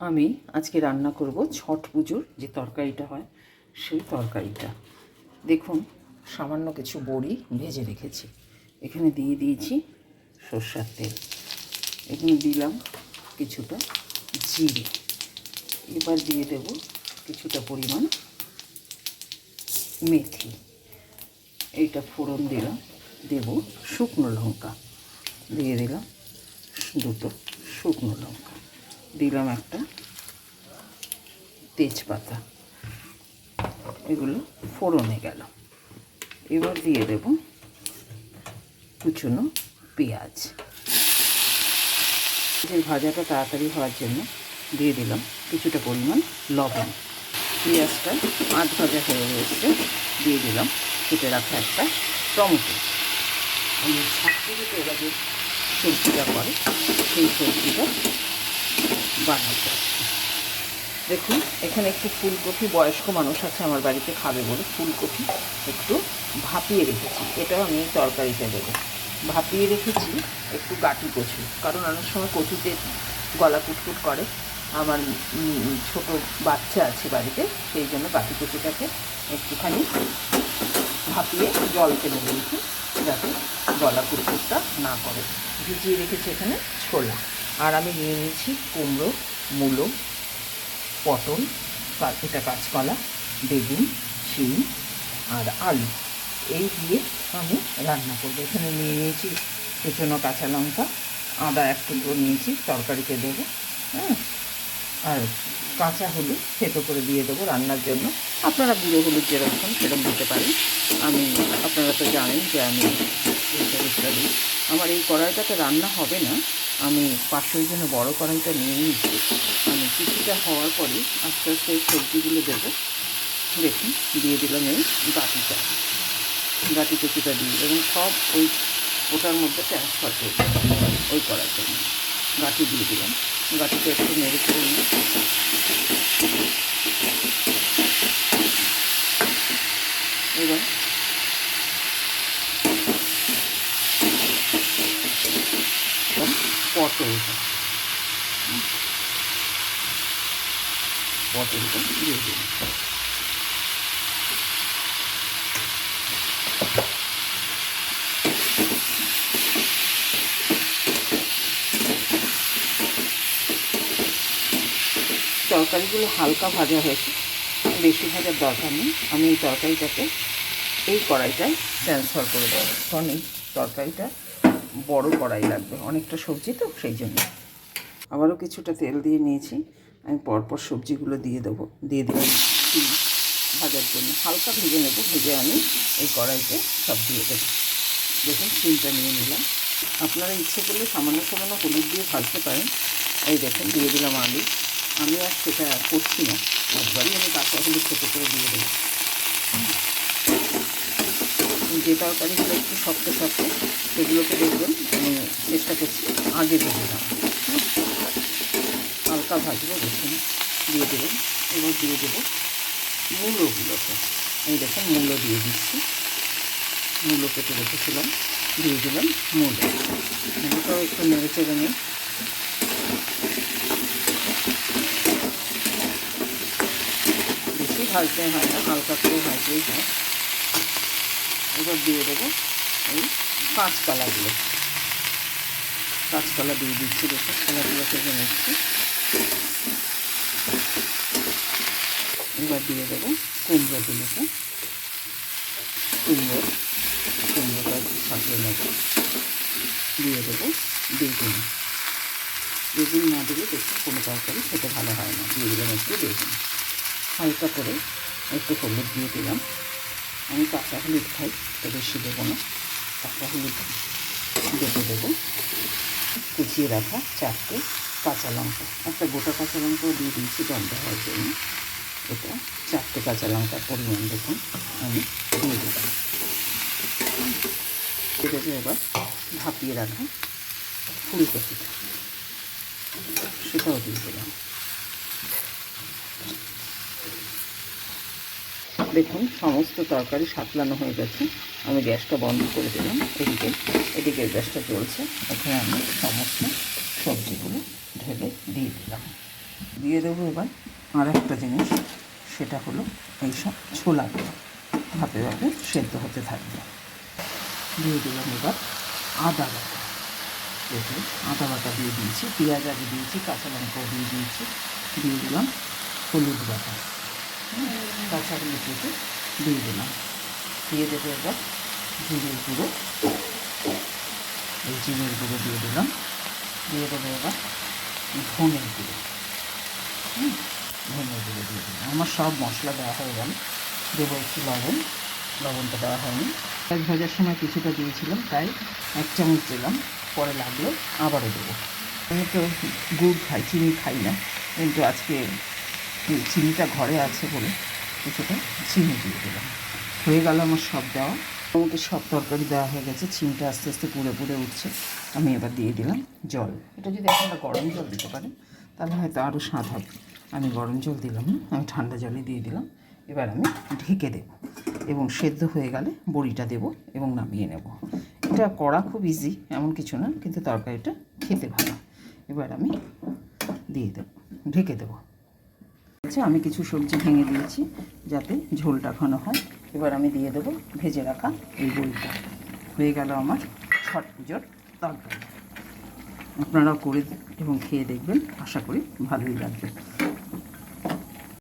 আমি আজকে রান্না করব ছট পুজোর যে তরকারিটা হয়, সেই তরকারিটা। দেখুন, সামান্য কিছু বড়ি ভেজে রেখেছি। এখানে দিয়ে দিয়েছি সর্ষার তেল। এখানে দিলাম কিছুটা জিরে। এবার দিয়ে দেব কিছুটা পরিমাণ মেথি। এইটা ফোড়ন দিলাম, দেব শুকনো লঙ্কা। দিয়ে দিলাম দুটো শুকনো লঙ্কা। দিলাম একটা তেজপাতা। এগুলো ফোড়নে গেল। এবার দিয়ে দেব কুচুনো পেঁয়াজ। যে ভাজাটা তাড়াতাড়ি হওয়ার জন্য দিয়ে দিলাম কিছুটা পরিমাণ লবণ। পেঁয়াজটা আধ ভাজা হয়ে এসছে দিয়ে দিলাম কেটে রাখা একটা টমেটো। আমি ছাত্রীকে এবার যে সবজিটা করে, সেই সবজিটা দেখুন, এখানে একটু ফুলকপি, বয়স্ক মানুষ আছে আমার বাড়িতে খাবে বলে ফুলকপি একটু ভাপিয়ে রেখেছি। এটাও আমি তরকারিতে দেবো। ভাপিয়ে রেখেছি একটু গাটি কচু, কারণ অনেক সময় কচুতে গলা কুটকুট করে। আমার ছোট বাচ্চা আছে বাড়িতে, সেই জন্য গাটি কচুটাকে একটুখানি ভাপিয়ে জল টেনে দিয়েছি, যাতে গলা কুটকুটটা না করে। ভিজিয়ে রেখেছি এখানে ছোলা। আর আমি নিয়ে নিয়েছি কুমড়ো, মূলো, পটল এটা কাঁচকলা বেগুন, শিম আর আলু। এই দিয়ে আমি রান্না করব। এখানে নিয়ে নিয়েছি কুচনো কাঁচা লঙ্কা, আদা এক টুকরো নিয়েছি, তরকারিতে দেবো হ্যাঁ? আর কাঁচা হলুদ থেতো করে দিয়ে দেবো রান্নার জন্য। আপনারা গুঁড়ো হলুদ যেরকম, সেরকম দিতে পারেন। আমি, আপনারা তো জানেন যে আমি আমার এই কড়াইটাতে রান্না হবে না। আমি পাশের জন্য বড় কড়াইটা নিয়ে নিচ্ছি আমি কিছুটা হওয়ার পরে আস্তে আস্তে সবজিগুলো দেবো। দেখুন, দিয়ে দিলাম এই গাটিটা গাটি কুচিটা দিই এবং সব ওই ওটার মধ্যে ট্রান্সফার করে ওই কড়াইটা জন্য গাটি দিয়ে দিলাম। গাটিটা একটু নেড়ে করে নিয়ে। এবার এবার পটলটা পটলটা দিয়ে তরকারিগুলো হালকা ভাজা হয়েছে। বেশি ভাজার দরকার নেই। আমি এই তরকারিটাকে এই কড়াইটায় ট্রান্সফার করে দেবো। কারণ এই তরকারিটা বড় কড়াই লাগবে, অনেকটা সবজি তো সেই জন্য। আবারও কিছুটা তেল দিয়ে নিয়েছি, আমি পরপর সবজিগুলো দিয়ে দেবো, দিয়ে দিলাম ভাজার জন্য। হালকা ভেজে নেব, ভেজে আমি এই কড়াইতে সব দিয়ে দেবো। দেখুন শিমটা নিয়ে নিলাম। আপনারা ইচ্ছে করলে সামান্য সামান্য হলুদ দিয়ে ভাজতে পারেন। এই দেখুন, দিয়ে দিলাম আলু। আমি আর সেটা করছি না। একবারই আমি কাঁচা হলুদ ছোটো করে দিয়ে দেবো। যে তরকারিগুলো একটু শক্ত শক্ত, সেগুলোকে দেখবেন আমি চেষ্টা করছি আগে ভেজে দেওয়া হালকা ভাজবো, দেখুন, দিয়ে দেবেন। এবার দিয়ে দেবো মূলোগুলোকে। এই দেখুন, মূলো দিয়ে দিচ্ছি। মূলো কেটে রেখেছিলাম, দিয়ে দিলাম মূলো। মূলোটাও একটু নেড়ে চেড়ে নিই বেশি ভাজতে হয় না, হালকা করে ভাজলেই হয়। এবার দিয়ে দেবো এই কাঁচকলাগুলো কাঁচকলা দিয়ে দিচ্ছি, দেখো কলাগুলো থেকে নিচ্ছি। এবার দিয়ে দেবো কুমড়োগুলোকে। কুমড়ো, কুমড়োটা ছাপিয়ে নেব। দিয়ে দেবো বেগুন। বেগুন না দিলে দেখুন কোনো তরকারি খেতে ভালো হয় না। দিয়ে দিলাম একটু বেগুন। হালকা করে একটু হলুদ দিয়ে দিলাম। আমি কাঁচা হলুদ খাই, তো বেশি দেবো না। কাঁচা হলুদ বেটে দেবো। কুচিয়ে রাখা চারটে কাঁচা লঙ্কা। একটা গোটা কাঁচা লঙ্কাও দিয়ে দিয়েছি গন্ধ হওয়ার জন্য। এটা চারটে কাঁচা লঙ্কার পরিমাণ দেখুন, আমি দিয়ে দিলাম এটা এবার ভাপিয়ে রাখা ফুলকপিটা সেটাও দিয়ে দিলাম। দেখুন, সমস্ত তরকারি সাতলানো হয়ে গেছে। আমি গ্যাসটা বন্ধ করে দিলাম। এদিকে এদিকে গ্যাসটা চলছে এখানে আমি সমস্ত সবজিগুলো ঢেলে দিয়ে দিলাম। দিয়ে দেবো এবার আর একটা জিনিস। সেটা হলো এইসব ছোলাগুলো ভাপে ভাপে সেদ্ধ হতে থাকবে। দিয়ে দিলাম এবার আদা বাটা। দেখুন আদা বাটা দিয়ে দিয়েছি, পেঁয়াজ আগে দিয়েছি, কাঁচা লঙ্কাও দিয়ে দিয়েছি। দিয়ে দিলাম হলুদ বাটা। হুম, কাঁচা হলুদ কেটে দিয়ে দিলাম। দিয়ে দেবো এবার জিরের গুঁড়ো। এই জিরের গুঁড়ো দিয়ে দিলাম। দিয়ে দেবো এবার ধনের গুঁড়ো। হুম, ধনের গুঁড়ো দিয়ে দিলাম। আমার সব মশলা দেওয়া হয়ে গেল। দেবো একটু লবণ। লবণটা দেওয়া হয়নি। পেঁয়াজ ভাজার সময় কিছুটা দিয়েছিলাম তাই এক চামচ দিলাম। পরে লাগল আবারও দেবো। আমি তো গুড় খাই চিনি খাই না। কিন্তু আজকে চিনিটা ঘরে আছে বলে কিছুটা চিনি দিয়ে দিলাম। হয়ে গেল আমার সব দেওয়া। মোটামুটি সব তরকারি দেওয়া হয়ে গেছে, চিনিটা আস্তে আস্তে পুড়ে পুড়ে উঠছে। আমি এবার দিয়ে দিলাম জল। এটা যদি আপনারা গরম জল দিতে পারেন তাহলে হয়তো আরও স্বাদ হবে। আমি গরম জল দিলাম না আমি ঠান্ডা জলই দিয়ে দিলাম। এবার আমি ঢেকে দেব এবং সেদ্ধ হয়ে গেলে বড়িটা দেব এবং নামিয়ে নেব। এটা করা খুব ইজি এমন কিছু না, কিন্তু তরকারিটা খেতে ভালো। এবার আমি দিয়ে দেবো, ঢেকে দেবো। আচ্ছা আমি কিছু সবজি ভেঙে দিয়েছি যাতে ঝোলটা ঘন হয়। এবার আমি দিয়ে দেবো ভেজে রাখা এই বইটা। হয়ে গেল আমার ছট পুজোর তরকারি। আপনারাও করে এবং খেয়ে দেখবেন। আশা করি ভালোই লাগবে।